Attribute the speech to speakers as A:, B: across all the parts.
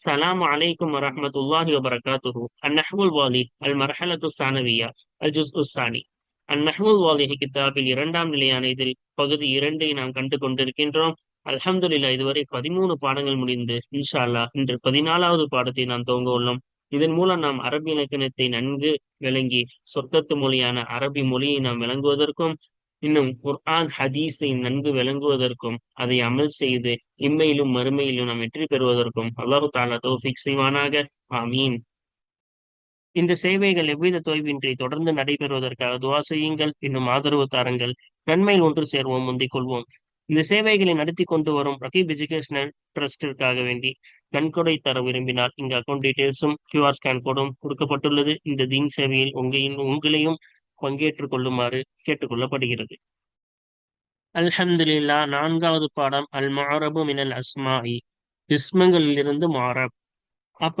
A: السلام عليكم ورحمة الله وبركاته النحو الواضح المرحلة الثانوية الجزء الثاني النحو الواضح கிதாபில் இரண்டாம் நிலையான இதில் பகுதி இரண்டை நாம் கண்டு கொண்டிருக்கின்றோம் அல்ஹம்துலில்லா இதுவரை பதிமூணு பாடங்கள் முடிந்து இன்ஷா அல்லாஹ் இன்று பதினாலாவது பாடத்தை நாம் துவங்க உள்ளோம் இதன் மூலம் நாம் அரபி இலக்கணத்தை நன்கு விளங்கி சொர்க்கத்து மொழியான அரபி மொழியை நாம் விளங்குவதற்கும் இன்னும் குர்ஆன் ஹதீஸை நன்கு விளங்குவதற்கும் அதை அமல் செய்து இம்மையிலும் மறுமையிலும் நாம் வெற்றி பெறுவதற்கும் அல்லாஹு தாலா தௌஃபிக் செய்வானாக. ஆமீன். இந்த சேவைகள் எவ்வித தொய்வின்றி தொடர்ந்து நடைபெறுவதற்காக துவா செய்யுங்கள். இன்னும் ஆதரவு தாருங்கள். நன்மையில் ஒன்று சேர்வோம் முந்திக் கொள்வோம். இந்த சேவைகளை நடத்தி கொண்டு வரும் ரகீப் எஜுகேஷனல் ட்ரஸ்டிற்காக வேண்டி நன்கொடை தர விரும்பினால் இங்கு அக்கௌண்ட் டீடைல்ஸும் கியூஆர் ஸ்கேன் கோடும் கொடுக்கப்பட்டுள்ளது. இந்த தீன் சேவையில் உங்களின் உங்களையும் பங்கேற்றுக் கொள்ளுமாறு கேட்டுக்கொள்ளப்படுகிறது. அல்ஹம்துலில்லா நான்காவது பாடம் அல் மாரபு மினல் அஸ்மாயி இஸ்மங்களிலிருந்து மாரப். அப்ப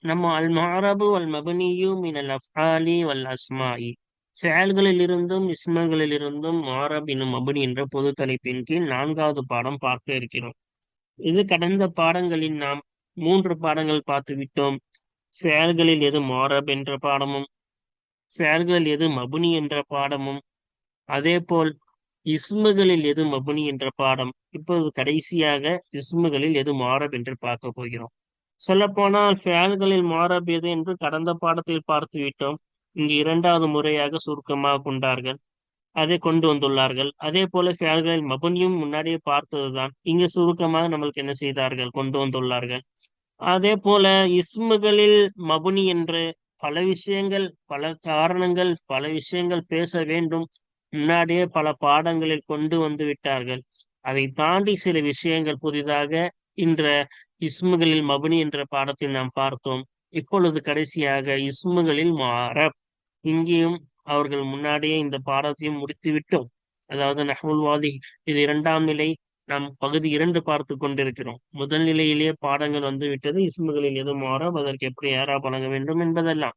A: நம்ம அல் மாரபு அல் மபனியு மினல் அஃபாலி வல் அஸ்மாயி செயல்களிலிருந்தும் இஸ்மங்களிலிருந்தும் மாரப் என்னும் மபனி என்ற பொது தலைப்பின் கீழ் நான்காவது பாடம் பார்க்க இருக்கிறோம். இது கடந்த பாடங்களில் நாம் மூன்று பாடங்கள் பார்த்து விட்டோம் செயல்களில் எது மாரப் என்ற பாடமும் ஃபேல்களில் எது மபுனி என்ற பாடமும் அதே போல் இஸ்முகளில் எது மபுனி என்ற பாடம். இப்போது கடைசியாக இஸ்முகளில் எது மாரப் என்று பார்க்க போகிறோம். சொல்லப்போனால் ஃபேல்களில் மாரப் எது என்று கடந்த பாடத்தில் பார்த்து விட்டோம். இங்கு இரண்டாவது முறையாக சுருக்கமாக கொண்டார்கள். அதை கொண்டு வந்துள்ளார்கள். அதே போல ஃபேல்களில் மபுனியும் முன்னாடியே பார்த்ததுதான். இங்கு சுருக்கமாக நம்மளுக்கு என்ன செய்தார்கள்? கொண்டு வந்துள்ளார்கள். அதே போல இஸ்முகளில் மபுனி என்று பல விஷயங்கள் பல காரணங்கள் பல விஷயங்கள் பேச வேண்டும். முன்னாடியே பல பாடங்களில் கொண்டு வந்து விட்டார்கள். அதை தாண்டி சில விஷயங்கள் புதிதாக இன்ற இஸ்முகளில் மபுனி என்ற பாடத்தில் நாம் பார்த்தோம். இப்பொழுது கடைசியாக இஸ்முகளில் மாரப். இங்கேயும் அவர்கள் முன்னாடியே இந்த பாடத்தையும் முடித்து விட்டோம் அதாவது நஹ்முல்வாதி இது இரண்டாம் நிலை நாம் பகுதி இரண்டு பார்த்து கொண்டிருக்கிறோம். முதல் நிலையிலேயே பாடங்கள் வந்து விட்டது இஸ்முகளில் எது மாறும் அதற்கு எப்படி ஏறா பழங்க வேண்டும் என்பதெல்லாம்.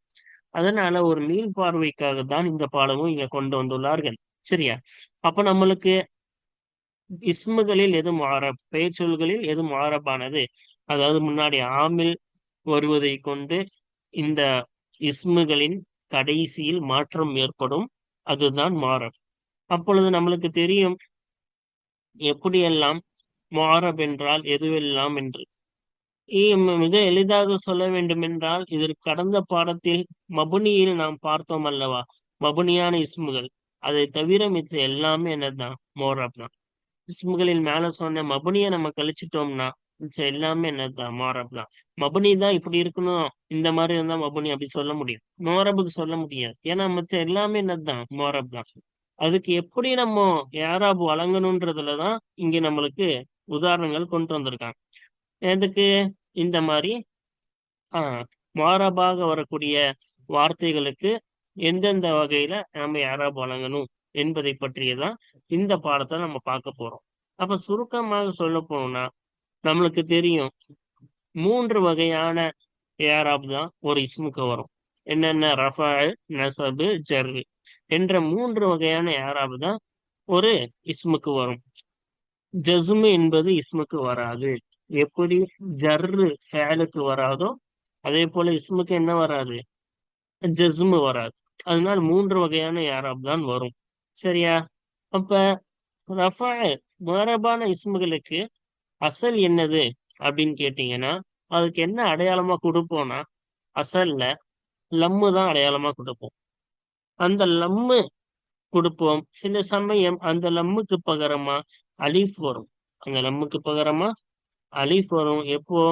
A: அதனால ஒரு மீள் பார்வைக்காக தான் இந்த பாடமும் இங்க கொண்டு வந்துள்ளார்கள். சரியா? அப்ப நம்மளுக்கு இஸ்முகளில் எது மாறப் பெயர்ச்சொல்களில் எது மாறப்பானது? அதாவது முன்னாடி ஆமில் வருவதை கொண்டு இந்த இஸ்முகளின் கடைசியில் மாற்றம் ஏற்படும் அதுதான் மாறப் அப்பொழுது நம்மளுக்கு தெரியும் எப்படியெல்லாம் மாரப் என்றால் எதுவெல்லாம் என்று. மிக எளிதாக சொல்ல வேண்டும் என்றால் இதற்கு கடந்த பாடத்தில் மபுனியில் நாம் பார்த்தோம் அல்லவா? மபுனியான இஸ்முகள். அதை தவிர மிச்ச எல்லாமே என்னதான் மோரப் தான் இஸ்முகளில் மேல சொன்ன மபுனியை நம்ம கழிச்சிட்டோம்னா மிச்சம் எல்லாமே என்னதான் மோரப் தான் மபுனி தான் இப்படி இருக்கணும். இந்த மாதிரி இருந்தா மபுனி அப்படி சொல்ல முடியும். மோரபுக்கு சொல்ல முடியாது. ஏன்னா மிச்சம் எல்லாமே என்னதான் மோரப் தான் அதுக்கு எப்படி நம்ம யாராபு வழங்கணுன்றதுலதான் இங்க நம்மளுக்கு உதாரணங்கள் கொண்டு வந்திருக்காங்க. எதுக்கு? இந்த மாதிரி ஆஹ் மாறபாக வரக்கூடிய வார்த்தைகளுக்கு எந்தெந்த வகையில நம்ம யாராபு வழங்கணும் என்பதை பற்றியதான் இந்த பாடத்தை நம்ம பார்க்க போறோம். அப்ப சுருக்கமாக சொல்ல போனோம்னா நம்மளுக்கு தெரியும் மூன்று வகையான ஏராப் தான் ஒரு இஸ்முக்கு வரும். என்னென்ன? ரஃபால் நசபு ஜர்ரு. என்ற மூன்று வகையான ஏராப் தான் ஒரு இஸ்முக்கு வரும். ஜஸ்மு என்பது இஸ்முக்கு வராது. எப்படி ஜர்ரு ஃபேலுக்கு வராதோ அதே போல இஸ்முக்கு என்ன வராது? ஜஸ்மு வராது. அதனால மூன்று வகையான யாராப் தான் வரும். சரியா? அப்ப ரஃபா மரபான இஸ்முகளுக்கு அசல் என்னது அப்படின்னு கேட்டீங்கன்னா அதுக்கு என்ன அடையாளமா கொடுப்போம்னா அசல்ல லம்மு தான் அடையாளமா கொடுப்போம். அந்த லம்மு கொடுப்போம். சில சமயம் அந்த லம்முக்கு பகரமா அலிஃப் வரும். அந்த லம்முக்கு பகரமா அலிஃப் வரும். எப்போ?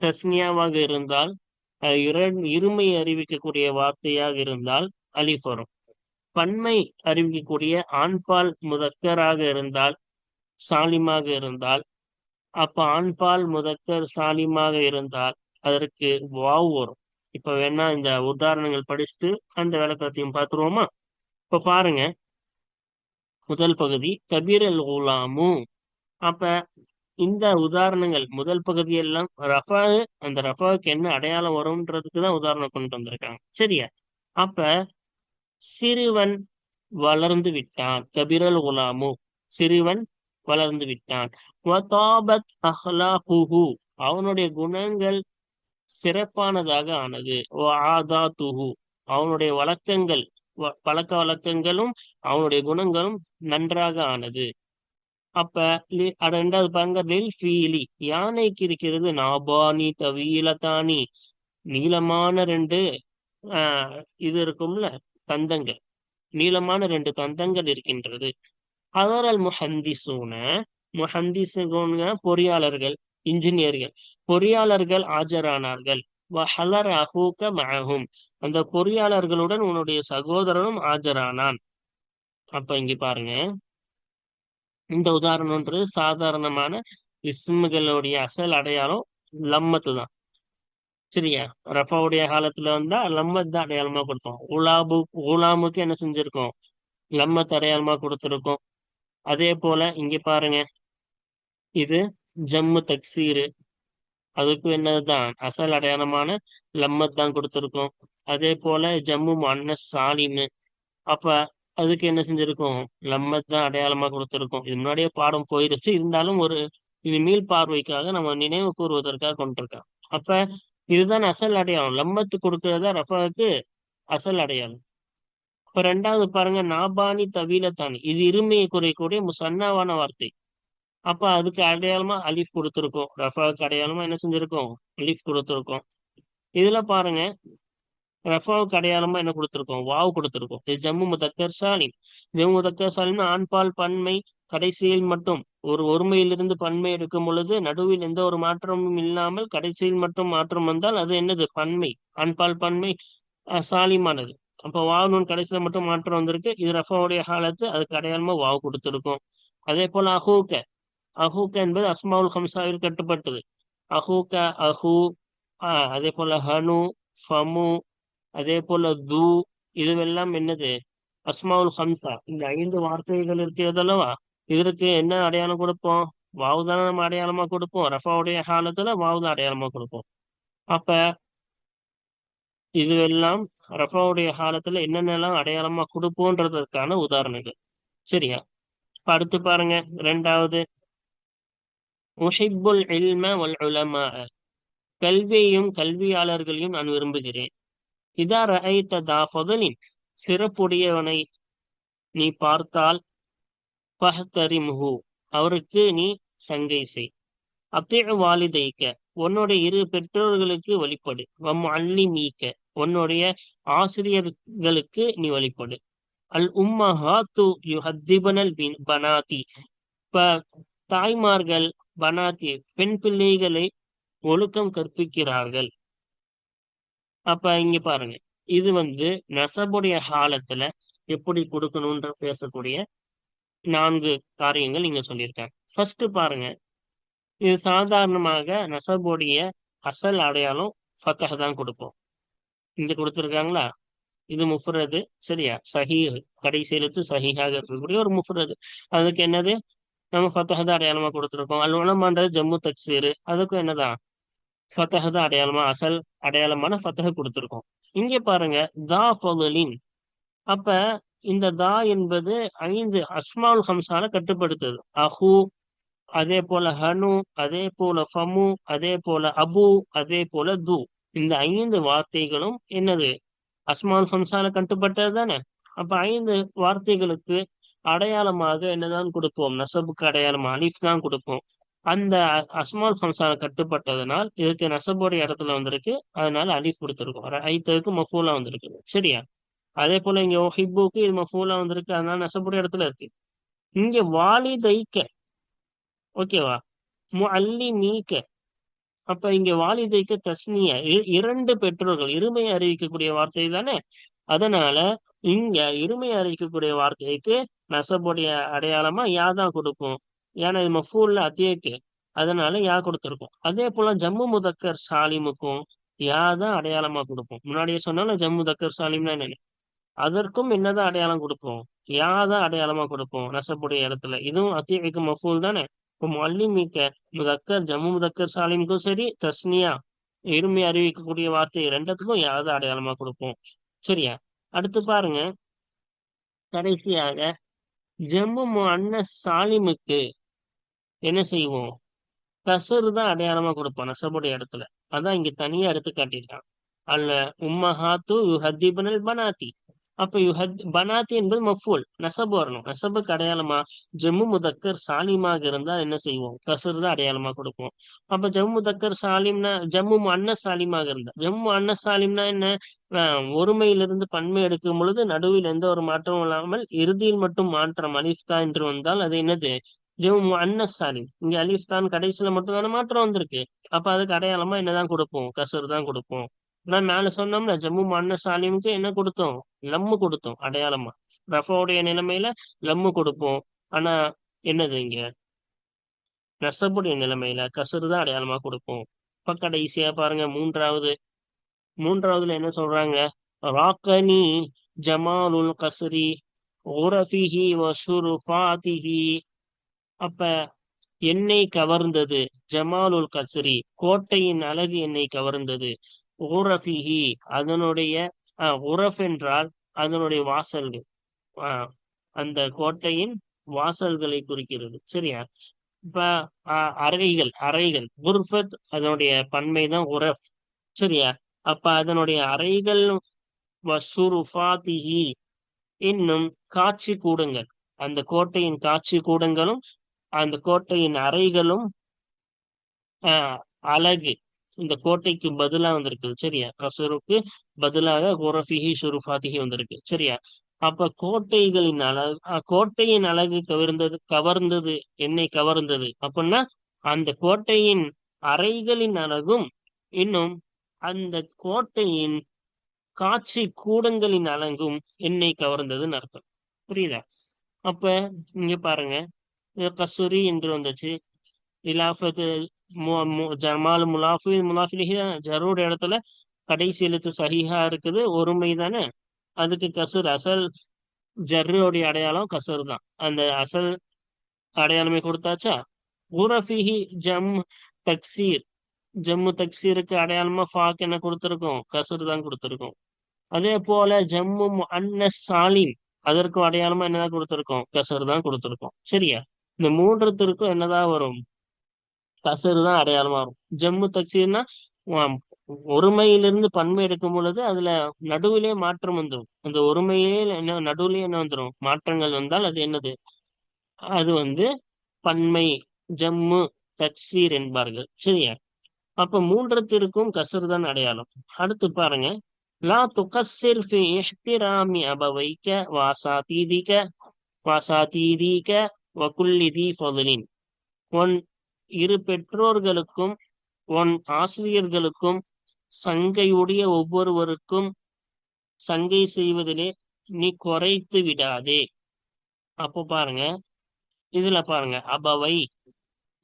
A: தஸ்னியாவாக இருந்தால் இருமை அறிவிக்கக்கூடிய வார்த்தையாக இருந்தால் அலிஃப் வரும். பன்மை அறிவிக்கக்கூடிய ஆண்பால் முதக்கராக இருந்தால் சாலிமாக இருந்தால் அப்ப ஆண்பால் முதக்கர் சாலிமாக இருந்தால் அதற்கு வாவ் வரும். இப்ப வேணா இந்த உதாரணங்கள் படிச்சுட்டு அந்த விளக்கத்தையும் பார்த்துருவோமா? இப்ப பாருங்க. முதல் பகுதி கபீரல் உலாமு குலாமு. அப்ப இந்த உதாரணங்கள் முதல் பகுதியெல்லாம் ரஃபா அந்த ரஃபாவுக்கு என்ன அடையாளம் வரும்ன்றதுக்கு தான் உதாரணம் கொண்டு வந்திருக்காங்க. சரியா? அப்ப சிறுவன் வளர்ந்து விட்டான் கபிரல் குலாமு. சிறுவன் வளர்ந்து விட்டான். அவனுடைய குணங்கள் சிறப்பானதாக ஆனது. துஹு அவனுடைய வழக்கங்கள் பழக்க வழக்கங்களும் அவனுடைய குணங்களும் நன்றாக ஆனது. அப்ப ரெண்டாவது பாருங்க லில் ஃபீலி. யானைக்கு இருக்கிறது நாபானி தவீலதானி. நீளமான ரெண்டு ஆஹ் இது இருக்கும்ல தந்தங்கள். நீளமான ரெண்டு தந்தங்கள் இருக்கின்றது. அதரல் முஹந்திசூன முஹந்திசுன பொறியாளர்கள் இன்ஜினியர்கள் பொறியாளர்கள் ஆஜரானார்கள். வஹலர் அஹூக்க மஹும் அந்த பொறியாளர்களுடன் உன்னுடைய சகோதரனும் ஆஜரானான். அப்ப இங்க பாருங்க. இந்த உதாரணம்ன்றது சாதாரணமான இஸ்முகளுடைய அசல் அடையாளம் லம்மத்து தான். சரியா? ரஃபாவுடைய காலத்துல வந்தா லம்மத் தான் அடையாளமா கொடுத்தோம். உலாபு உலாமுக்கு என்ன செஞ்சிருக்கோம்? லம்மத் அடையாளமா கொடுத்துருக்கோம். அதே போல இங்க பாருங்க. இது ஜம்மு தக்சீரு. அதுக்கு என்னதுதான்? அசல் அடையாளமான லம்மத் தான் கொடுத்துருக்கோம். அதே போல ஜம்மு அன்னஸ் சாலின்னு. அப்ப அதுக்கு என்ன செஞ்சிருக்கோம்? லம்மத் தான் அடையாளமா கொடுத்துருக்கோம். இது முன்னாடியே பாடம் போயிருச்சு. இருந்தாலும் ஒரு இது மீள் பார்வைக்காக நம்ம நினைவு கூறுவதற்காக கொண்டிருக்கோம் அப்ப இதுதான் அசல் அடையாளம். லம்மத்து கொடுக்கறதா ரஃபாவுக்கு அசல் அடையாளம். இப்ப ரெண்டாவது பாருங்க நாபானி தவீலத்தானி இது இருமையை குறைக்கூடிய முசன்னாவான வார்த்தை. அப்ப அதுக்கு அடையாளமா அலிஃப் கொடுத்துருக்கோம். ரஃபாவுக்கு அடையாளமா என்ன செஞ்சிருக்கோம்? அலிஃப் கொடுத்துருக்கோம். இதுல பாருங்க. ரஃபாவுக்கு அடையாளமா என்ன கொடுத்துருக்கோம்? வாவ் கொடுத்துருக்கோம். இது ஜம்மு முதக்கர் சாலிம் ஜம்மு முதக்கர் சாலிம்னா ஆண்பால் பன்மை கடைசியில் மட்டும். ஒரு ஒருமையிலிருந்து பன்மை எடுக்கும் பொழுது நடுவில் எந்த ஒரு மாற்றமும் இல்லாமல் கடைசியில் மட்டும் மாற்றம் வந்தால் அது என்னது? பன்மை. ஆண்பால் பன்மை சாலிமானது. அப்போ வாவ் நூன் கடைசியில மட்டும் மாற்றம் வந்திருக்கு. இது ரஃபாவுடைய காலத்து. அதுக்கு அடையாளமா வாவ் கொடுத்துருக்கோம். அதே போல அஹூக்க. அஹூக்க என்பது அஸ்மாவுல் ஹம்சாவில் கட்டுப்பட்டது. அஹூக அஹூ அதே போல ஹனு ஃபமு அதே போல து இதுவெல்லாம் என்னது? அஸ்மாவுல் ஹம்சா இந்த ஐந்து வார்த்தைகள் இருக்கிறதல்லவா இதற்கு என்ன அடையாளம் கொடுப்போம்? வாவு தானே நம்ம அடையாளமா கொடுப்போம். ரஃபாவுடைய காலத்துல வாவு தான் அடையாளமா கொடுப்போம். அப்ப இதுவெல்லாம் ரஃபாவுடைய காலத்துல என்னென்னலாம் அடையாளமா கொடுப்போன்றதற்கான உதாரணங்கள். சரியா? அடுத்து பாருங்க. ரெண்டாவது முஹிப்புல் இல்ம வல் உலமா கல்வியையும் கல்வியாளர்களையும் நான் விரும்புகிறேன். இதா ரஐத்த தாஃபதலின் சிறப்புடையவனை நீ பார்த்தால் பஹ்தரிமுஹு அவருக்கு நீ சங்கை செய். அத்தேழு வாலிதைக்க உன்னுடைய இரு பெற்றோர்களுக்கு வழிபடு. வம் அள்ளி மீக்க உன்னுடைய ஆசிரியர்களுக்கு நீ வழிபடு. அல் உம்மஹாத்து யுஹத்திபனல் பின் பனாதி. இப்ப தாய்மார்கள் பனாத்தி பெண் பிள்ளைகளை ஒழுக்கம் கற்பிக்கிறார்கள். அப்ப இங்க பாருங்க. இது வந்து நெசபுடைய காலத்துல எப்படி கொடுக்கணும்ன்ற பேசக்கூடிய நான்கு காரியங்கள் இங்க சொல்லியிருக்காங்க. ஃபர்ஸ்ட் பாருங்க. இது சாதாரணமாக நெசபுடைய அசல் அடையாளம் ஃபத்தக தான் கொடுப்போம் இங்க கொடுத்துருக்காங்களா? இது முஃபுரது சரியா? சஹீஹ். கடைசி எழுத்து சஹீஹாக இருக்கக்கூடிய ஒரு முஃப்ரது. அதுக்கு என்னது? நம்ம ஃபத்தஹ் தான் அடையாளமா கொடுத்துருக்கோம். அல் உலமான்றது ஜம்மு தக்சீரு. அதுக்கும் என்னதான் ஃபத்தஹ் தான் அடையாளமா அசல் அடையாளமான ஃபத்தஹ கொடுத்துருக்கோம். இங்கே பாருங்க தா ஃபலின் அப்ப இந்த தா என்பது ஐந்து அஸ்மால் ஹம்சால கட்டுப்படுத்துது. அஹு அதே போல ஹனு அதே போல ஃபமு அதே போல அபு அதே போல து. இந்த ஐந்து வார்த்தைகளும் என்னது? அஸ்மால் ஹம்சால கட்டுப்பட்டது தானே? அப்ப ஐந்து வார்த்தைகளுக்கு அடையாளமாக என்னதான் கொடுப்போம்? நசபுக்கு அடையாளம் அலிஃப் தான் கொடுப்போம். அந்த அஸ்மால் ஹம்சால கட்டுப்பட்டதுனால் இதுக்கு நசபுடைய இடத்துல வந்திருக்கு. அதனால அலிஃப் கொடுத்துருக்கோம். ஐத்ததுக்கு மஃபூலா வந்திருக்கு. சரியா? அதே போல இங்க ஹிப்புக்கு இது மஃபூலா வந்திருக்கு. அதனால நசபுடைய இடத்துல இருக்கு. இங்க வாலி தைக்க ஓகேவா? மு அல்லி மீக்க அப்ப இங்க வாலிதைக்கு தஸ்னியா இரண்டு பெற்றோர்கள் இருமையை அறிவிக்கக்கூடிய வார்த்தை தானே? அதனால இங்க இருமையை அறிவிக்கக்கூடிய வார்த்தைக்கு நசபுடைய அடையாளமா யா தான் கொடுப்போம் ஏன்னா இது மஃபூல்ல அத்தியக்கு. அதனால யா கொடுத்துருக்கோம். அதே போல ஜம்மு முதக்கர் சாலிமுக்கும் யா தான் அடையாளமா கொடுப்போம். முன்னாடியே சொன்னாலும் ஜம்மு முதக்கர் சாலிம்னா என்ன அதற்கும் என்னதான் அடையாளம் கொடுப்போம்? யா தான் அடையாளமா கொடுப்போம் நசப்புடைய இடத்துல. இதுவும் அத்தியக்கு மஃபூல் தானே? இப்போ மல்லிமிக்க முதக்கர் ஜம்மு முதக்கர் சாலிமுக்கும் சரி தஸ்னியா இருமை அறிவிக்கக்கூடிய வார்த்தை ரெண்டத்துக்கும் தான் அடையாளமா கொடுப்போம். சரியா? அடுத்து பாருங்க. கடைசியாக ஜம்மு அண்ணன் சாலிமுக்கு என்ன செய்வோம்? கசரு தான் அடையாளமா கொடுப்போம் நசபுடைய இடத்துல. அதான் இங்க தனியா எடுத்து காட்டியிருக்கான் அல்ல உம்மஹாத்து யுஹத்திபனல் பனாத்தி. அப்ப யுஹத் பனாத்தி என்பது மஃபூல் நெசபு வரணும். நெசபுக்கு அடையாளமா ஜம்மு முதக்கர் சாலிமாக இருந்தா என்ன செய்வோம்? கசர் தான் அடையாளமா கொடுப்போம். அப்ப ஜம்மு முதக்கர் சாலிம்னா ஜம்மு அன்ன சாலிமாக இருந்தா. ஜம்மு அன்ன சாலிம்னா என்ன? ஒருமையிலிருந்து பன்மை எடுக்கும் பொழுது நடுவில் எந்த ஒரு மாற்றமும் இல்லாமல் இறுதியில் மட்டும் மாற்றம் அலிஃப்தா என்று வந்தால் அது என்னது? ஜம்மு அன்ன சாலிம். இங்க அலிஃப்தான் கடைசியில மட்டும் தானே மாற்றம் வந்திருக்கு. அப்ப அதுக்கு அடையாளமா என்னதான் கொடுப்போம்? கசர் தான் கொடுப்போம். நான் மேல சொன்னோம்ல ஜம்மு மன்ன சாலிமுக்கு என்ன கொடுத்தோம்? லம்மு கொடுத்தோம் அடையாளமா. ரஃபோடைய நிலைமையில லம்மு கொடுப்போம். ஆனா என்னது இங்க? நசபுடைய நிலைமையில கசரு தான் அடையாளமா கொடுப்போம். இப்ப கடைசியா பாருங்க மூன்றாவது. மூன்றாவதுல என்ன சொல்றாங்க? ராக்கனி ஜமாலுல் கசரி உரஃபிஹி வசுருஃபாத்திஹி அப்ப என்னை கவர்ந்தது ஜமாலுல் கசரி கோட்டையின் அழகு என்னை கவர்ந்தது. உரஃபிஹி அதனுடைய உரஃப் என்றால் அதனுடைய வாசல்கள். ஆஹ் அந்த கோட்டையின் வாசல்களை குறிக்கிறது. சரியா? இப்ப அறைகள் அறைகள். குர்ஃபத் அதனுடைய பன்மை தான் உரஃப். சரியா? அப்ப அதனுடைய அறைகள் வசுருஃபாதிஹி இன்னும் காட்சி கூடங்கள். அந்த கோட்டையின் காட்சி கூடங்களும் அந்த கோட்டையின் அறைகளும் ஆஹ் அழகு. இந்த கோட்டைக்கு பதிலா வந்திருக்கு சரியா? கசருக்கு பதிலாக குரஃபிஹி சுருஃபாத்திஹி வந்திருக்கு சரியா? அப்ப கோட்டைகளின் அழகு கோட்டையின் அழகு கவர்ந்தது கவர்ந்தது என்னை கவர்ந்தது அப்படின்னா அந்த கோட்டையின் அறைகளின் அழகும் இன்னும் அந்த கோட்டையின் காட்சி கூடங்களின் அழகும் என்னை கவர்ந்ததுன்னு அர்த்தம். புரியுதா? அப்ப இங்க பாருங்க கசூரி என்று வந்துச்சு இலாஃபத்து ஜமால் முலாஃபி முலாஃபிலிஹி ஜரூர் இடத்துல கடைசி எழுத்து சஹிஹா இருக்குது. ஒருமை தானே? அதுக்கு கசுர் அசல் ஜர்ருடைய அடையாளம் கசூர் தான். அந்த அசல் அடையாளமே கொடுத்தாச்சா? குரஃபிஹி ஜம் தக்சீர். ஜம்மு தக்சீருக்கு அடையாளமா ஃபாக் என்ன கொடுத்துருக்கோம்? கசுர் தான் கொடுத்துருக்கோம். அதே போல ஜம்மு அன்னஸ் சாலிம் அதற்கும் அடையாளமா என்னதான் கொடுத்துருக்கோம்? கசர் தான் கொடுத்துருக்கோம். சரியா? இந்த மூன்றுத்திற்கும் என்னதான் வரும்? கசரு தான் அடையாளமா இருக்கும். ஜம்மு தக்சீர்னா ஒருமையிலிருந்து பன்மை எடுக்கும் பொழுது அதுல நடுவிலே மாற்றம் வந்துடும் அந்த ஒருமையிலே என்ன நடுவிலே என்ன வந்துடும் மாற்றங்கள் வந்தால் அது என்னது? அது வந்து பன்மை ஜம்மு தக்சீர் என்பார்கள். சரியா? அப்ப மூன்றத்திற்கும் கசர் தான் அடையாளம். அடுத்து பாருங்க. லா துகசிர் ஃபி இஹ்திராமி அபவைக்க வாசாதீதிக வாசாதீதிக வகுல்லிதி ஃபதுலின். ஒன் இரு பெற்றோர்களுக்கும் உன் ஆசிரியர்களுக்கும் சங்கையுடைய ஒவ்வொருவருக்கும் சங்கை செய்வதிலே நீ குறைத்து விடாதே. அப்போ பாருங்க இதுல பாருங்க அபவை.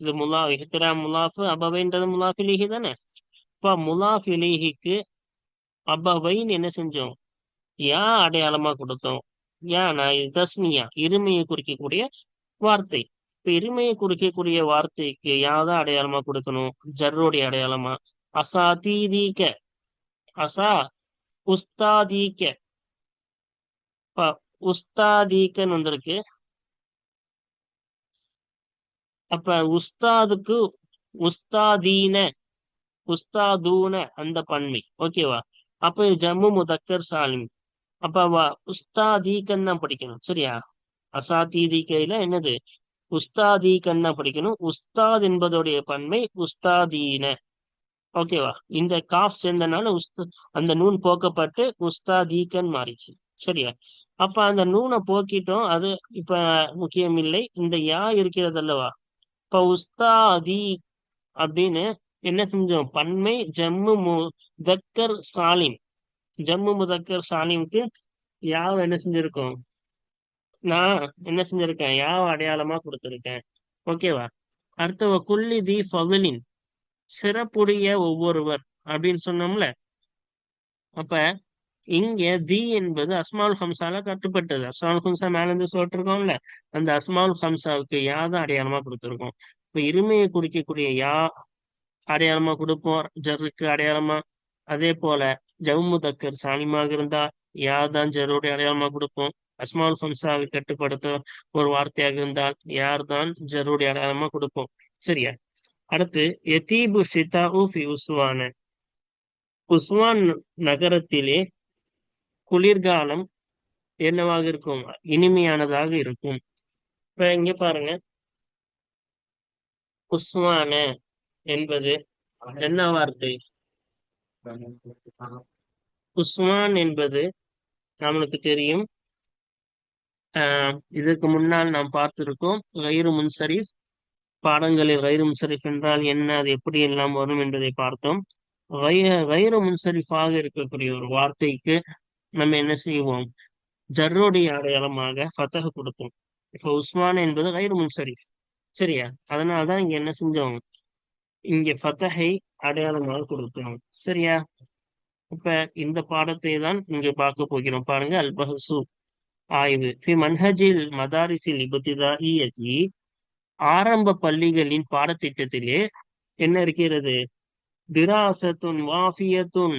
A: இது முலா இஹ்திரா முலாஃபு அபவைன்றது முலாஃபிலிஹி தானே? இப்ப முலாஃபிலிஹிக்கு அபவைன்னு என்ன செஞ்சோம்? யா அடையாளமா கொடுத்தோம்? யானா இது தஸ்னியா இருமையை குறிக்கக்கூடிய வார்த்தை. பெருமையை கொடுக்கக்கூடிய குறிக்கக்கூடிய வார்த்தைக்கு யாதான் அடையாளமா கொடுக்கணும்? ஜர்ரோடைய அடையாளமா? அசாதீதீக்க அசா உஸ்தாதீக்க உஸ்தாதீக்கன்னு வந்திருக்கு. அப்ப உஸ்தாதுக்கு உஸ்தாதீன உஸ்தாதூன அந்த பன்மை. ஓகேவா அப்ப ஜம்மு முதக்கர் சாலிம். அப்ப உஸ்தாதீக்கன் தான் படிக்கணும். சரியா? அசாதீதிக்கையில என்னது? உஸ்தாதீக்கன் கண்ணா படிக்கணும்? உஸ்தாத் என்பதோடைய பன்மை உஸ்தாதீன. ஓகேவா? இந்த காஃப் சேர்ந்தனால உஸ்த அந்த நூன் போக்கப்பட்டு உஸ்தாதீக்கன் மாறிச்சு. சரியா? அப்ப அந்த நூனை போக்கிட்டோம். அது இப்ப முக்கியம் இல்லை இந்த யா இருக்கிறது அல்லவா இப்ப உஸ்தாதி அப்படின்னு என்ன செஞ்சோம்? பன்மை ஜம்மு முதக்கர் சாலிம். ஜம்மு முதக்கர் சாலிம்க்கு யாவை என்ன செஞ்சிருக்கோம்? நான் என்ன செஞ்சிருக்கேன்? யாவ அடையாளமா கொடுத்திருக்கேன்? ஓகேவா அடுத்த குல்லி தி ஃபவலின். சிறப்புடைய ஒவ்வொருவர் அப்படின்னு சொன்னோம்ல? அப்ப இங்க தி என்பது அஸ்மால் ஹம்சால கட்டுப்பட்டது. அஸ்மால் ஹம்சா மேல இருந்து சொல்லிருக்கோம்ல அந்த அஸ்மால் ஹம்சாவுக்கு யா தான் அடையாளமா கொடுத்துருக்கோம்? இப்ப இருமையை குறிக்கக்கூடிய யா அடையாளமா கொடுப்போம். ஜருக்கு அடையாளமா. அதே போல ஜவுமுதக்கர் சாலிமாக இருந்தா யா தான் ஜருடைய அடையாளமா கொடுப்போம்? அஸ்மால் ஹம்சாவை கட்டுப்படுத்த ஒரு வார்த்தையாக இருந்தால் யார் தான் ஜருடைய அடையாளமா கொடுப்போம்? சரியா? அடுத்து எதீபு சிதா ஃபி உஸ்வான. உஸ்வான் நகரத்திலே குளிர்காலம் என்னவாக இருக்கும்? இனிமையானதாக இருக்கும். இப்ப இங்க பாருங்க. உஸ்வான என்பது என்ன வார்த்தை? உஸ்வான் என்பது நம்மளுக்கு தெரியும். இதற்கு முன்னால் நாம் பார்த்திருக்கோம் கயிறு முன்சரிஃப். பாடங்களில் கயிறு முன்சரிஃப் என்றால் என்ன? அது எப்படி எல்லாம் வரும் என்பதை பார்த்தோம். கயிறு முன்சரிஃபாக இருக்கக்கூடிய ஒரு வார்த்தைக்கு நம்ம என்ன செய்வோம்? ஜர்ரோடைய அடையாளமாக ஃபத்தக கொடுத்தோம் இப்போ உஸ்மான் என்பது கயிறு முன்சரிஃப். சரியா? அதனால்தான் இங்க என்ன செஞ்சோம்? இங்க ஃபத்தகை அடையாளமாக கொடுத்தோம். சரியா? இப்ப இந்த பாடத்தை தான் இங்க பார்க்க போகிறோம். பாருங்க அல்பஹசு ஆய்வு. ஃபி மன்ஹஜில் மதாரிசில் இபத்திதாயியதி ஆரம்ப பள்ளிகளின் பாடத்திட்டத்திலே என்ன இருக்கிறது? திராசத்துன் வாஃபியத்துன்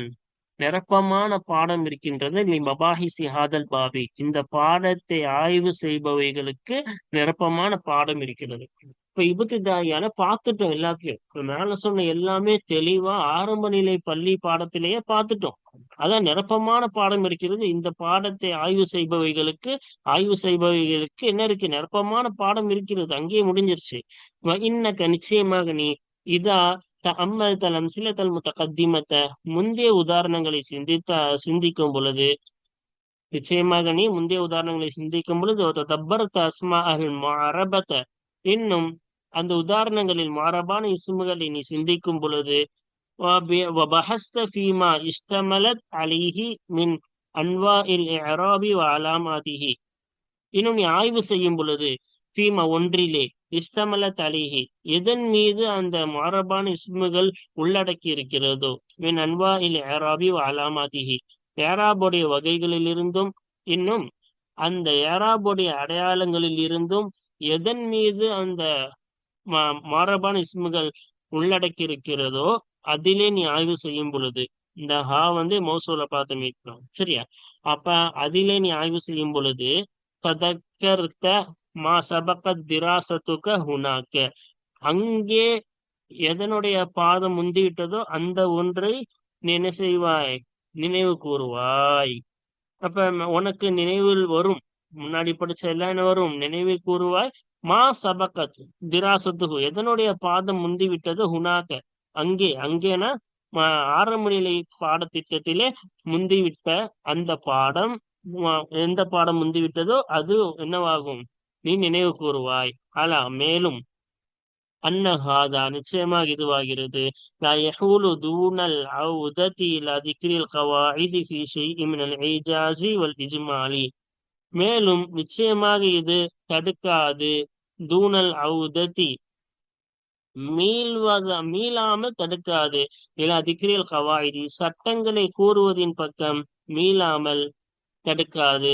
A: நிரப்பமான பாடம் இருக்கின்றது. மபாஹிசி ஹாதல் பாபி. இந்த பாடத்தை ஆய்வு செய்பவைகளுக்கு நிரப்பமான பாடம் இருக்கிறது. இப்ப இபத்திதாயான பார்த்துட்டோம் எல்லாத்தையும். மேல சொன்ன எல்லாமே தெளிவா ஆரம்ப நிலை பள்ளி பாடத்திலேயே பார்த்துட்டோம். அதான் நிரப்பமான பாடம் இருக்கிறது. இந்த பாடத்தை ஆய்வு செய்பவைகளுக்கு ஆய்வு செய்பவைகளுக்கு என்ன இருக்கு? நிரப்பமான பாடம் இருக்கிறது. அங்கேயே முடிஞ்சிருச்சு. இன்னக்க நிச்சயமாக நீ இதா தஅம்மல் தலம் சிலத்தல் முத்தகத்திமத்த முந்தைய உதாரணங்களை சிந்தித்த சிந்திக்கும் பொழுது நிச்சயமாக நீ முந்தைய உதாரணங்களை சிந்திக்கும் பொழுது தப்பரத்த அஸ்மா அஹில் மரபத்த இன்னும் அந்த உதாரணங்களில் மாறபான இசுமுகளை நீ சிந்திக்கும் பொழுது وبحثت فيما اشتملت عليه من انواع الاعراب وعلاماته இன்னும் நீ ஆய்வு செய்யும் பொழுது ஃபீமா ஒன்றிலே இஸ்தமல தலிஹி எதன் மீது அந்த மாரபான இஸ்முகள் உள்ளடக்கி இருக்கிறதோ மின் அன்வா இல் ஏராபி அலாமாதிஹி ஏராபுடைய வகைகளில் இருந்தும் இன்னும் அந்த ஏராபுடைய அடையாளங்களில் இருந்தும் எதன் மீது அந்த மாரபான இஸ்முகள் உள்ளடக்கி இருக்கிறதோ அதிலே நீ ஆய்வு செய்யும் பொழுது இந்த ஹா வந்து மோசூல பார்த்து மீட்கணும் சரியா? அப்ப அதிலே நீ ஆய்வு செய்யும் பொழுது ததக்கர்த்த மா சபக்க திராசத்துக்க ஹுனாக்க. அங்கே எதனுடைய பாதம் முந்திவிட்டதோ அந்த ஒன்றை நீ என்ன செய்வாய்? நினைவு கூறுவாய். அப்ப உனக்கு நினைவில் வரும். முன்னாடி படிச்ச எல்லாம் என்ன வரும்? நினைவு கூறுவாய். மா சபக்கத் திராசத்துகு எதனுடைய பாதம் முந்திவிட்டது ஹுனாக்க. அங்கே அங்கேனா ஆரம்ப நிலை பாடத்திட்டத்திலே முந்திவிட்ட அந்த பாடம் எந்த பாடம் முந்திவிட்டதோ அது என்னவாகும்? நீ நினைவு கூறுவாய். அலா மேலும் அன்னஹாதா நிச்சயமாக இதுவாகிறது. லா யஹூலு தூனல் அவுததி இலா திக்ரில் கவாயிதி ஃபி ஷைஇ மினல் வல் இஜ்மாலி. மேலும் நிச்சயமாக இது தடுக்காது. தூணல் அவுததி மீள்வத மீளாமல் தடுக்காது. இலா திக்ரியல் கவாயிதி சட்டங்களை கூறுவதின் பக்கம் மீளாமல் தடுக்காது.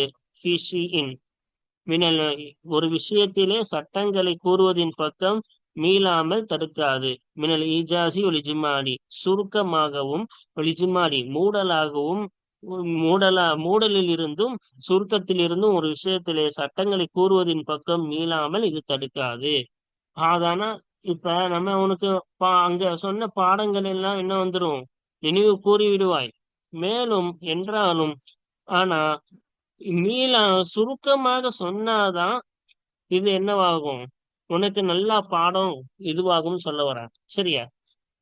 A: மினல் ஒரு விஷயத்திலே சட்டங்களை கூறுவதின் பக்கம் மீளாமல் தடுக்காது. மினல் ஈஜாசி ஒளிஜிமாடி. சுருக்கமாகவும் ஒளிஜிமாடி. மூடலாகவும் மூடலா மூடலில் இருந்தும் சுருக்கத்தில் இருந்தும் ஒரு விஷயத்திலே சட்டங்களை கூறுவதின் பக்கம் மீளாமல் இது தடுக்காது. ஆதானா இப்ப நம்ம உனக்கு பா அங்க சொன்ன பாடங்கள் எல்லாம் என்ன வந்துடும் நினைவு கூறி விடுவாய் மேலும் என்றாலும் ஆனா மீள சுருக்கமாக சொன்னாதான் இது என்னவாகும்? உனக்கு நல்லா பாடம் இதுவாகும் சொல்ல வர சரியா?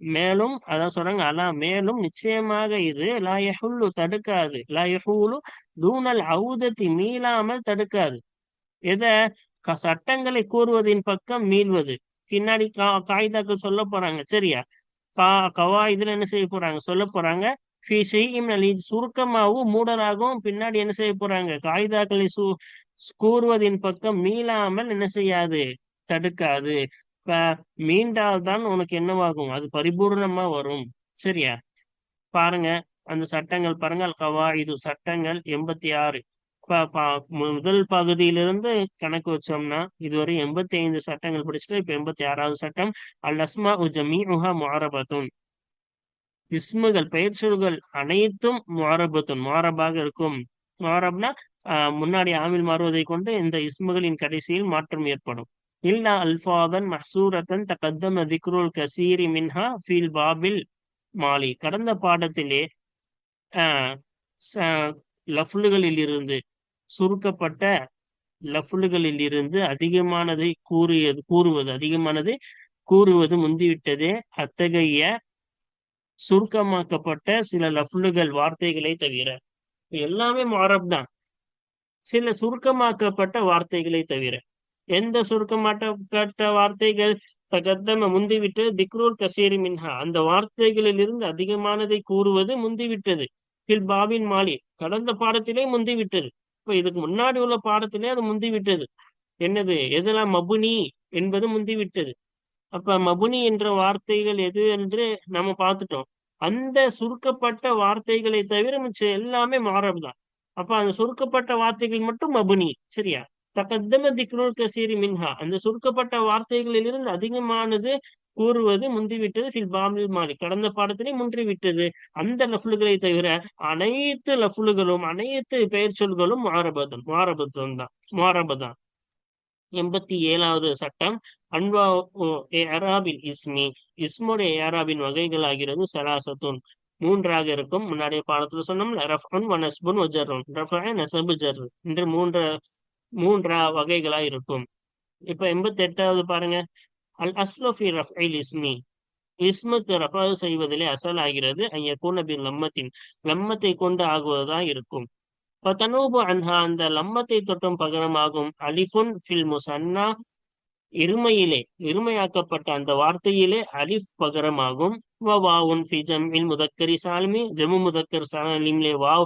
A: மேலும் அதான் சொல்றாங்க அலா மேலும் நிச்சயமாக இது லாயஹுல்லு தடுக்காது. லாயஹூலு தூணல் அவுதத்தி மீளாமல் தடுக்காது. எத? சட்டங்களை கூறுவதின் பக்கம் மீள்வது. பின்னாடி கா காயிதாக்கள் சொல்ல போறாங்க. சரியா? கா கவா இதுல என்ன செய்ய போறாங்க? சொல்ல போறாங்க. சுருக்கமாகவும் மூடலாகவும் பின்னாடி என்ன செய்ய போறாங்க? காயிதாக்களை சு கூறுவதின் பக்கம் மீளாமல் என்ன செய்யாது? தடுக்காது. மீண்டால் தான் உனக்கு என்னவாகும்? அது பரிபூர்ணமா வரும். சரியா? பாருங்க. அந்த சட்டங்கள் பாருங்கள். கவா இது சட்டங்கள் எண்பத்தி ஆறு. முதல் பகுதியிலிருந்து கணக்கு வச்சோம்னா இதுவரை எண்பத்தி ஐந்து சட்டங்கள் படிச்சுட்டு இப்ப எண்பத்தி ஆறாவது சட்டம் அல் அஸ்மா உஜமி உஹா மொஹரபத்துன். இஸ்முகள் பெயர் சொல்கள் அனைத்தும் மொஹரபத்துன் மொஹரபாக இருக்கும். மொஹரப்னா முன்னாடி ஆமில் மாறுவதை கொண்டு இந்த இஸ்முகளின் கடைசியில் மாற்றம் ஏற்படும். இல்லா அல்பாதன் மஹசூரத்தன் தகத்தம திக்ருல் கசீரி மின்ஹா ஃபீல் பாபில் மாலி. கடந்த பாடத்திலே லஃப்லுகளில் இருந்து சுருக்கப்பட்ட லஃப்லுகளில் இருந்து அதிகமானதை கூறியது கூறுவது. அதிகமானது கூறுவது முந்திவிட்டதே. அத்தகைய சுருக்கமாக்கப்பட்ட சில லஃப்லுகள் வார்த்தைகளை தவிர எல்லாமே மாரப் தான். சில சுருக்கமாக்கப்பட்ட வார்த்தைகளை தவிர எந்த சுருக்கமாக்கப்பட்ட வார்த்தைகள் தகத்தம முந்திவிட்டது? திக்ரூர் கசேரி மின்ஹா. அந்த வார்த்தைகளில் இருந்து அதிகமானதை கூறுவது முந்திவிட்டது. பில் பாபின் மாலி. கடந்த பாடத்திலே முந்திவிட்டது. இப்ப இதுக்கு முன்னாடி உள்ள பாடத்திலே அது முந்திவிட்டது. என்னது? எதெல்லாம் மபுனி என்பது முந்திவிட்டது. அப்ப மபுனி என்ற வார்த்தைகள் எது என்று நம்ம பார்த்துட்டோம். அந்த சுருக்கப்பட்ட வார்த்தைகளை தவிர மிச்சம் எல்லாமே மாறதுதான் அப்ப அந்த சுருக்கப்பட்ட வார்த்தைகள் மட்டும் மபுனி சரியா? தகத்தம திக்ருல் கசீரி மின்ஹா. அந்த சுருக்கப்பட்ட வார்த்தைகளில் இருந்து அதிகமானது கூறுவது முந்திவிட்டது ஃபில் பாமில் மாலி கடந்த பாடத்திலே முந்திவிட்டது அந்த லஃபுல்களை தவிர அனைத்து லஃபுல்களும் அனைத்து பெயர் சொல்களும் மாரபதம் மாரபதம் தான் மாரபதான் எண்பத்தி ஏழாவது சட்டம் அன்வா ஏராபின் இஸ்மி. இஸ்முடைய ஏராபின் வகைகள் ஆகிறது சலாசத்துன். மூன்றாக இருக்கும். முன்னாடிய பாடத்துல சொன்னோம்ல ரஃபன் வனஸ்புன் ஒஜர்ரன் ரஃபன் நசபு ஜர் என்று மூன்ற மூன்றா வகைகளா இருக்கும். இப்ப எண்பத்தி எட்டாவது பாருங்க. அல் அஸ்லோஃபி ரஃபைல் இஸ்மி. இஸ்முக்கு ரஃபாது செய்வதிலே அசல் ஆகிறது ஐய கூனபின் லம்மத்தின். லம்மத்தை கொண்டு ஆகுவதா இருக்கும். பத்தனூபு அன்ஹா அந்த லம்மத்தை தொட்டும் பகரமாகும். அலிஃபுன் ஃபில் முசன்னா. இருமையிலே இருமையாக்கப்பட்ட அந்த வார்த்தையிலே அலிஃப் பகரமாகும். வாவுன் ஃபி ஜம்இல் முதக்கரி சாலிமி. ஜமு முதக்கர் சாலிம்லே வாவ்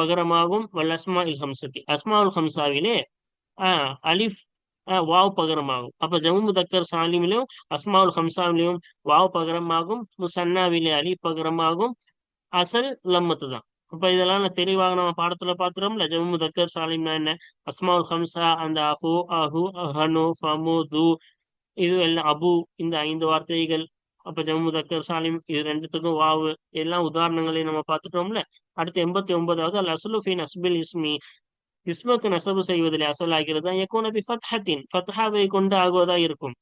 A: பகரமாகும். வல் அஸ்மா இல் ஹம்சத்தி. அஸ்மா உல் ஹம்சாவிலே ஆஹ் அலிஃப் வாவ் பகரமாகும். அப்ப ஜமு முதக்கர் சாலிமிலும் அஸ்மாவுல் ஹம்சாவிலையும் வாவ் பகரமாகும் முசன்னாவிலே அலி பகரமாகும் அசல் லம்மத்து தான். அப்ப இதெல்லாம் தெளிவாக நம்ம பாடத்துல பாத்துறோம்ல ஜமு முதக்கர் சாலிம்னா என்ன? அஸ்மாவுல் ஹம்சா அந்த அஹு அஹு அஹனு ஃபமு து இது எல்லாம் அபு இந்த ஐந்து வார்த்தைகள். அப்ப ஜம்மு தக்கர் சாலிம் இது ரெண்டுத்துக்கும் வாவு. எல்லாம் உதாரணங்களையும் நம்ம பார்த்துட்டோம்ல. அடுத்து எண்பத்தி ஒன்பதாவது அல் அசுலுஃபின் அஸ்பில் இஸ்மி. இஸ்மக்கு நசபு செய்வதில் அசலாகிறது எக்கோனபி ஃபத்ஹத்தின் ஃபத்ஹாவை கொண்டு ஆகுவதா இருக்கும்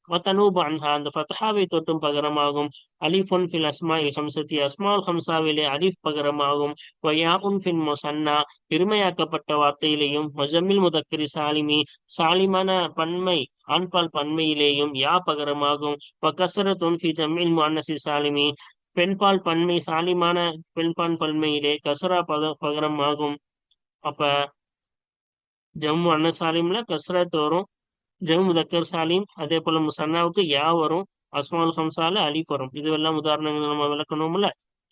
A: அன்ஹா அந்த ஃபத்ஹாவை தொட்டும் பகரமாகும் அலிஃபுன் ஃபில் அஸ்மா இல் ஹம்சத்தி அஸ்மால் ஹம்சாவிலே அலிஃப் பகரமாகும் வயாஉன் ஃபின் மொசன்னா பெருமையாக்கப்பட்ட வார்த்தையிலேயும் மொஜமில் முதக்கரி சாலிமி. சாலிமான பன்மை ஆண்பால் பன்மையிலேயும் யா பகரமாகும். வக்கசரத்துன் ஃபி ஜம்மில் முன்னசி சாலிமி. பெண்பால் பன்மை சாலிமான பெண்பான் பன்மையிலே கசரா பக பகரமாகும். அப்ப ஜம்மு அன்ன சாலிம்ல கஸ்ரத் வரும். ஜம்மு முதக்கர் சாலிம் அதே போல முசன்னாவுக்கு யா வரும். அஸ்மால் ஹம்சால அலிஃப் வரும். இது எல்லாம் உதாரணங்கள் நம்ம விளக்கணும்ல?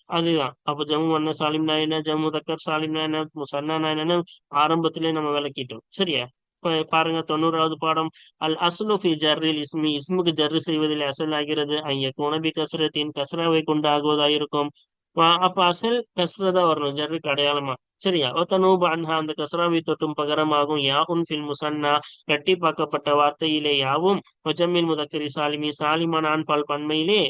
A: அதுதான். அப்ப ஜம்மு அன்ன சாலிம்னா என்ன? ஜம்மு தக்கர் சாலிம்னா என்ன? முசன்னா என்னன்னு ஆரம்பத்திலே நம்ம விளக்கிட்டோம். சரியா? பாருங்க தொண்ணூறாவது பாடம். அல் அசலு ஃபி ஜர்ரில் இஸ்மி. இஸ்முக்கு ஜர்ரு செய்வதில் அசல் ஆகிறது. ஐய குணபி கசரத்தின் கசராவை கொண்டு ஆகுவதாயிருக்கும். அப்ப அசல் கசரதா வரணும். ஜர்ருக்கு அடையாளமா? சரியா? ஒத்தனூபு அன்ஹா அந்த கசராவை தொட்டும் பகரமாகும். யாவும் ஃபில் முசன்னா இரட்டிப்பாக்கப்பட்ட வார்த்தையிலே யாவும் ஒஜம்மில் முதக்கரி சாலிமி சாலிமான ஆண்பால் பன்மையிலே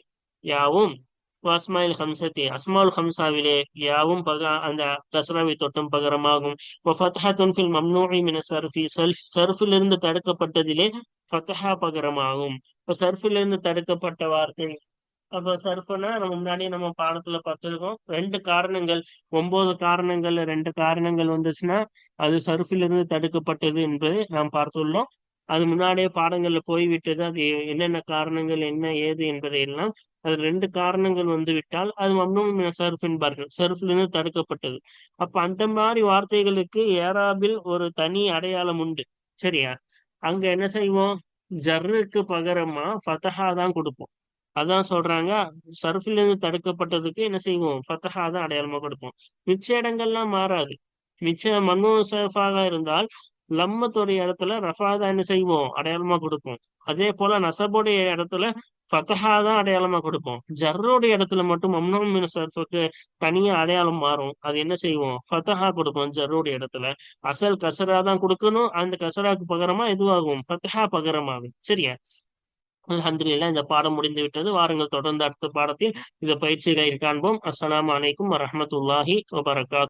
A: யாவும் வாஸ்மாயில் ஹம்சத்தி அஸ்மால் ஹம்சாவிலே யாவும் பக அந்த கசராவை தொட்டும் பகரமாகும். ஃபத்ஹத்துன் ஃபில் மம்னூஇ மின சர்ஃபி சர்ஃப் சர்ஃபிலிருந்து தடுக்கப்பட்டதிலே ஃபத்ஹா பகரமாகும். இப்போ சர்ஃபிலிருந்து தடுக்கப்பட்ட வார்த்தை அப்ப சர்ப்பனை நம்ம முன்னாடியே நம்ம பாடத்துல பார்த்துருக்கோம். ரெண்டு காரணங்கள் ஒன்பது காரணங்கள்ல ரெண்டு காரணங்கள் வந்துச்சுன்னா அது சர்ஃபிலிருந்து தடுக்கப்பட்டது என்பதை நாம் பார்த்துள்ளோம். அது முன்னாடியே பாடங்கள்ல போய்விட்டது. அது என்னென்ன காரணங்கள் என்ன ஏது என்பதை எல்லாம் அது ரெண்டு காரணங்கள் வந்து விட்டால் அது மம்னூன் சர்ஃப் என்பார்கள். சர்ஃப்ல இருந்து தடுக்கப்பட்டது. அப்ப அந்த மாதிரி வார்த்தைகளுக்கு ஏராபில் ஒரு தனி அடையாளம் உண்டு. சரியா? அங்க என்ன செய்வோம்? ஜர்ருக்கு பகரமா ஃபதஹா தான் கொடுப்போம். அதான் சொல்றாங்க. சர்ஃபில் இருந்து தடுக்கப்பட்டதுக்கு என்ன செய்வோம்? ஃபத்தஹா தான் அடையாளமா கொடுப்போம். மிச்ச இடங்கள்லாம் மாறாது. மிச்ச மனு சஃபாக இருந்தால் லம்மத்துடைய இடத்துல ரஃபா தான் என்ன செய்வோம்? அடையாளமா கொடுப்போம். அதே போல நசபுடைய இடத்துல ஃபத்தஹா தான் அடையாளமா கொடுப்போம். ஜர்ரோடைய இடத்துல மட்டும் மம்னூமின் சர்ஃபுக்கு தனியா அடையாளம் மாறும். அது என்ன செய்வோம்? ஃபத்தஹா கொடுப்போம் ஜர்ரோடைய இடத்துல. அசல் கசரா தான் கொடுக்கணும். அந்த கசராக்கு பகரமா எதுவாகும்? ஃபத்தஹா பகரமாகும். சரியா? அல்ஹம்துலில்லாஹ் இந்த பாடம் முடிந்து விட்டது. வாருங்கள் தொடர்ந்து அடுத்த பாடத்தில் இந்த பயிற்சிகளை காண்போம் அஸ்லாம் அலைக்கும் வரமத்துல்லாஹி வபரகாத்